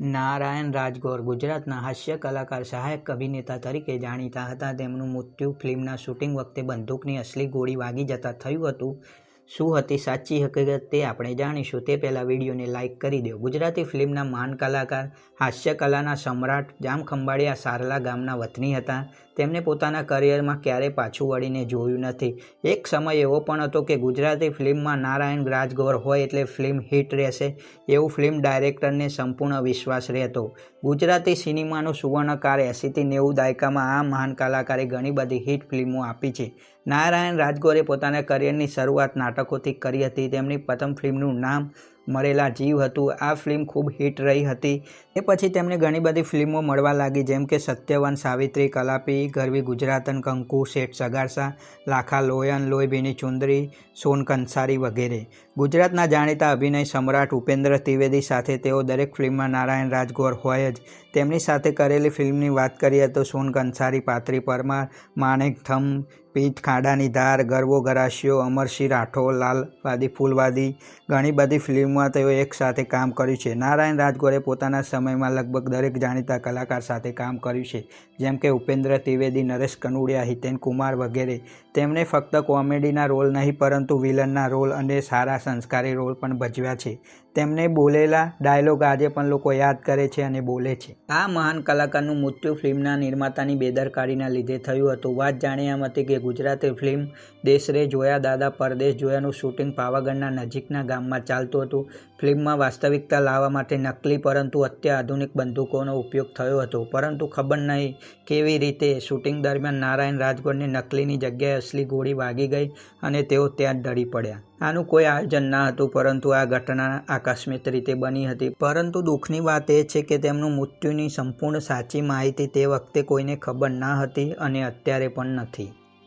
નારાયણ રાજગોર ગુજરાતના હાસ્ય કલાકાર, સહાયક અભિનેતા તરીકે જાણીતા હતા. તેમનું મૃત્યુ ફિલ્મના શૂટિંગ વખતે બંદૂકની અસલી ગોળી વાગી જતાં થયું હતું. શું હતી, સાચી હકીકત તે આપણે જાણીશું. તે પહેલાં વિડીયોને લાઇક કરી દો. ગુજરાતી ફિલ્મના મહાન કલાકાર, હાસ્ય કલાના સમ્રાટ જામખંભાળિયા સારલા ગામના વતની હતા. તેમને પોતાના કરિયરમાં ક્યારેય પાછું વળીને જોયું નથી. એક સમય એવો પણ હતો કે ગુજરાતી ફિલ્મમાં નારાયણ રાજગોર હોય એટલે ફિલ્મ હિટ રહેશે, એવું ફિલ્મ ડાયરેક્ટરને સંપૂર્ણ વિશ્વાસ રહેતો. ગુજરાતી સિનેમાનો સુવર્ણકાળ એંસીથી નેવું દાયકામાં આ મહાન કલાકારે ઘણી બધી હિટ ફિલ્મો આપી છે. નારાયણ રાજગોરે પોતાના કરિયરની શરૂઆત નાટકોથી કરી હતી. તેમની પ્રથમ ફિલ્મનું નામ મરેલા જીવ હતું. આ ફિલ્મ ખૂબ હિટ રહી હતી. એ પછી તેમને ઘણી બધી ફિલ્મો મળવા લાગી, જેમ કે સત્યવન સાવિત્રી, કલાપી, ગરવી ગુજરાતન, કંકુ શેઠ સગારસા લાખા લોયન લોહીભીની ચુંદરી, સોન કંસારી વગેરે. ગુજરાતના જાણીતા અભિનય સમ્રાટ ઉપેન્દ્ર ત્રિવેદી સાથે તેઓ દરેક ફિલ્મમાં નારાયણ રાજગોર હોય જ. તેમની સાથે કરેલી ફિલ્મની વાત કરીએ તો સોન કંસારી, પાત્રી પરમાર, માણેક થમ, પીઠ ખાડાની ધાર, ગરવો ગરાશિયો અમરસિંહ રાઠોડ, લાલવાદી, ફૂલવાદી, ઘણી બધી ફિલ્મોમાં તેઓ એકસાથે કામ કર્યું છે. નારાયણ રાજગોરે પોતાના સમયમાં લગભગ દરેક જાણીતા કલાકાર સાથે કામ કર્યું છે. જેમ કે ઉપેન્દ્ર ત્રિવેદી, નરેશ કનુડિયા, હિતેન કુમાર વગેરે. તેમણે ફક્ત કોમેડીના રોલ નહીં, પરંતુ વિલનના રોલ અને સારા સંસ્કારી રોલ પણ ભજવ્યા છે. તેમને બોલેલા ડાયલોગ આજે પણ લોકો યાદ કરે છે અને બોલે છે. આ મહાન કલાકારનું મૃત્યુ ફિલ્મના નિર્માતાની બેદરકારીના લીધે થયું હતું. વાત જાણી એમ હતી કે ગુજરાતી ફિલ્મ દેશરે જોયા દાદા, પરદેશ જોયાનું શૂટિંગ પાવાગઢના નજીકના ગામમાં ચાલતું હતું. ફિલ્મમાં વાસ્તવિકતા લાવવા માટે નકલી પરંતુ અત્યાધુનિક બંદૂકોનો ઉપયોગ થયો હતો. પરંતુ ખબર નહીં કેવી રીતે શૂટિંગ દરમિયાન નારાયણ રાજગોરની નકલીની જગ્યાએ અસલી ગોળી વાગી ગઈ અને તેઓ ત્યાં જ ડરી પડ્યા. આનું કોઈ આયોજન ન હતું, પરંતુ આ ઘટના આકસ્મિક રીતે બની હતી. પરંતુ દુઃખની વાત એ છે કે તેમનું મૃત્યુની સંપૂર્ણ સાચી માહિતી તે વખતે કોઈને ખબર ના હતી અને અત્યારે પણ નથી.